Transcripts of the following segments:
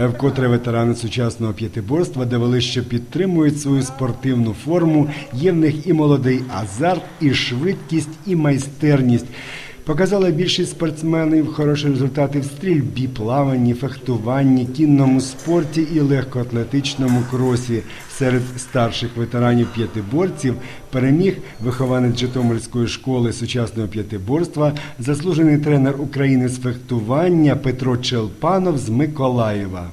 Е, Вкотре ветерани сучасного п'ятиборства довели, що підтримують свою спортивну форму. Є в них і молодий азарт, і швидкість, і майстерність. Показала більшість спортсменів хороші результати в стрільбі, плаванні, фехтуванні, кінному спорті і легкоатлетичному кросі. Серед старших ветеранів п'ятиборців переміг вихованець Житомирської школи сучасного п'ятиборства, заслужений тренер України з фехтування Петро Челпанов з Миколаєва.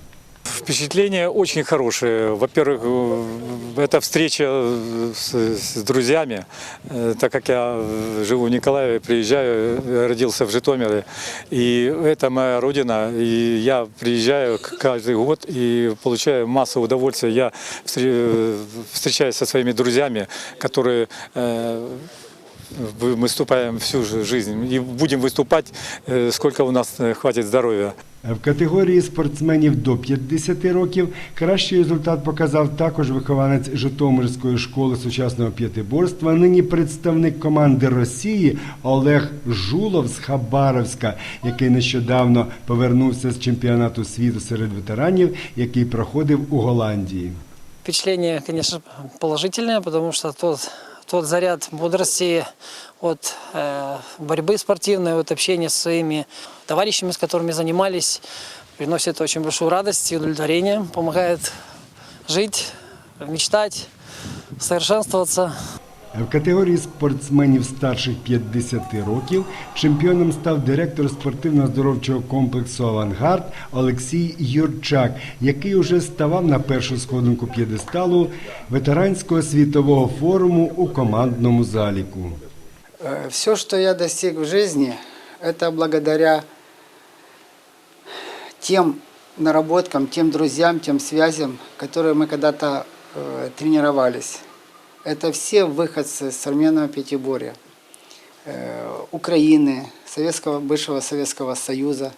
Впечатление очень хорошее. Во-первых, э, это встреча э, с, с друзьями, Э, так как я живу в Николаеве, приезжаю, родился в Житомире, и это моя родина, и я приезжаю каждый год и получаю массу удовольствия. Я встр- встречаюсь со своими друзьями, которые вы- выступаем всю жи- жизнь и будем выступать, сколько у нас хватит здоровья. В категорії спортсменів до 50 років кращий результат показав також вихованець Житомирської школи сучасного п'ятиборства, нині представник команди Росії Олег Жулов з Хабаровська, який нещодавно повернувся з чемпіонату світу серед ветеранів, який проходив у Голландії. Впечатление, конечно, положительное, потому что тот, тот заряд бодрости от э, борьбы спортивной, от общения со своими товарищами, с которыми занимались, приносит очень большую радость и удовлетворение, помогает жить, мечтать, совершенствоваться. В категорії спортсменів старших 50 років чемпіоном став директор спортивно-здоровчого комплексу Авангард Олексій Юрчак, який уже ставав на першу сходинку п'єдесталу ветеранського світового форуму у командному заліку. Все, что я достиг в жизни, это благодаря тем наработкам, тем друзьям, тем связям, которые мы когда-то э, тренировались. Это все выходцы с современного Пятиборья, э, Украины, Советского, бывшего Советского Союза.